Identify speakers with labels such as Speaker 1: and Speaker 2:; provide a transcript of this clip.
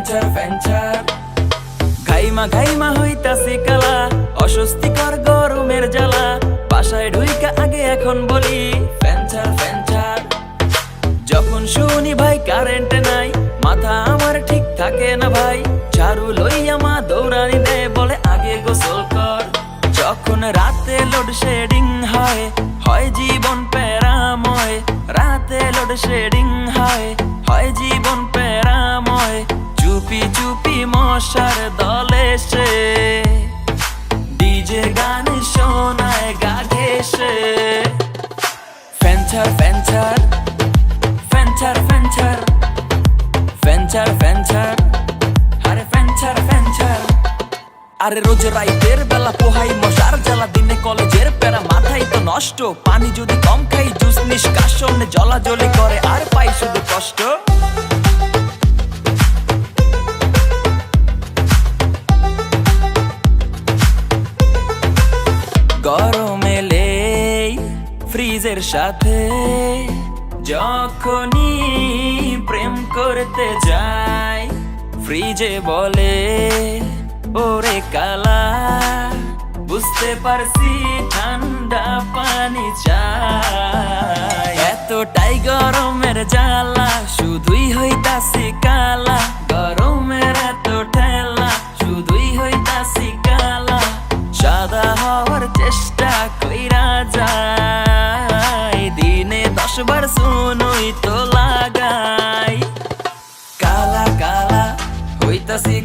Speaker 1: ফ্যাঞ্চার ফ্যাঞ্চার ঘাইমা ঘাইমা হইতাছে কালা, অস্বস্তিকর গরমের জ্বালা। বাসায় ঢুইকা আগে এখন বলি ফ্যাঞ্চার ফ্যাঞ্চার যখন শুনি ভাই কারেন্ট নাই, মাথা আমার ঠিক থাকে না ভাই। ঝাড়ু লইয়া মা দৌড়ানি দেয় বলে আগে গোসল কর। যখন রাতে লোডশেডিং হয় হয় জীবন প্যারাময়। রাতে লোডশেডিং হয় হয় জীবন প্যারাময়। চুপি চুপি মশার দলে সে। ডিজে গান শোনায় গা ঘেসে ফ্যাঞ্চার ফ্যাঞ্চার ফ্যাঞ্চার ফ্যাঞ্চার ফ্যাঞ্চার ফ্যাঞ্চার আরে ফ্যাঞ্চার ফ্যাঞ্চার আরে রোজ রাইতের বেলা পোহাই মশার জ্বালা, দিনে কলেজের প্যারা মাথাই তো নষ্ট। পানি যদি কম খাই, জুস নিষ্কাশন জলাজলি করে, আর পাই শুধু কষ্ট। ফ্রিজের সাথে যখনই প্রেম করতে যাই, ফ্রিজে বলে, ওরে কালা, বুঝতে পারছি ঠান্ডা পানি চাই। এতটাই গরমের জ্বালা, শুধুই হইতাছি কালা। গরমের এত ঠেলা, শুধুই হইতাছি কালা। সাদা হওয়ার চেষ্টা বার শুনুই তো লাগাই। কালা কালা হইতাছি